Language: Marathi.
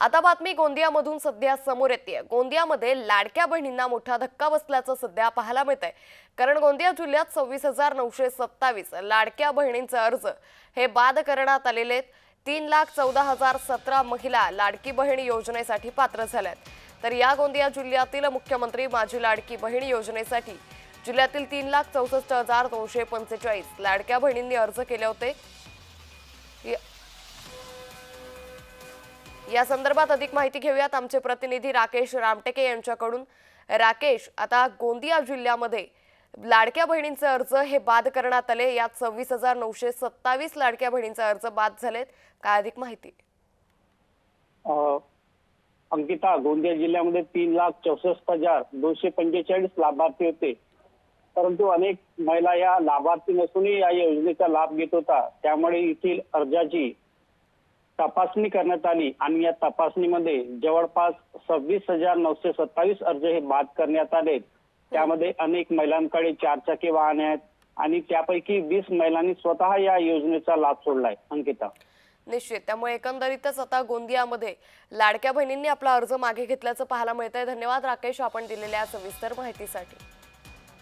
आता बातमी गोंदियामधून सध्या समोर येते. गोंदियामध्ये लाडक्या बहिणींना मोठा धक्का बसल्याचं सध्या पाहायला मिळत आहे कारण गोंदिया जिल्ह्यात सव्वीस हजार नऊशे सत्तावीस लाडक्या बहिणींचे अर्ज हे बाद करण्यात आलेले आहेत. तीन लाख चौदा हजार सतरा महिला लाडकी बहीण योजनेसाठी पात्र झाल्यात. तर या गोंदिया जिल्ह्यातील मुख्यमंत्री माझी लाडकी बहीण योजनेसाठी जिल्ह्यातील तीन लाख चौसष्ट हजार दोनशे पंचेचाळीस लाडक्या बहिणींनी अर्ज केले होते. या- संदर्भात अधिक माहिती घेऊयात आमचे प्रतिनिधी राकेश रामटेके यांच्याकडून. राकेश आता गोंदिया जिल्ह्यामध्ये लाडक्या बहिणींचे अर्ज हे बाद करण्यात आले. यात सव्वीस हजार नऊशे सत्तावीस लाडक्या बहिणींचे अर्ज बाद झालेत. काय अधिक माहिती? अंकिता गोंदिया जिल्ह्यामध्ये तीन लाख चौसष्ट हजार दोनशे पंचेचाळीस लाभार्थी होते. परंतु अनेक महिला या लाभार्थी नसूनही या योजनेचा लाभ घेत होता. त्यामुळे येथील अर्जाची तपासणी करण्यात आली आणि या तपासणीमध्ये जवळपास सव्वीस हजार नऊशे सत्तावीस अर्ज हे बाद करण्यात आले. त्यामध्ये अनेक महिलांकडे चारचाकी वाहने आहेत आणि त्यापैकी वीस महिलांनी स्वतः या योजनेचा लाभ सोडलाय. अंकिता. निश्चित. त्यामुळे एकंदरीतच आता गोंदियामध्ये लाडक्या बहिणींनी आपला अर्ज मागे घेतल्याचं पाहायला मिळतंय. धन्यवाद राकेश आपण दिलेल्या सविस्तर माहितीसाठी.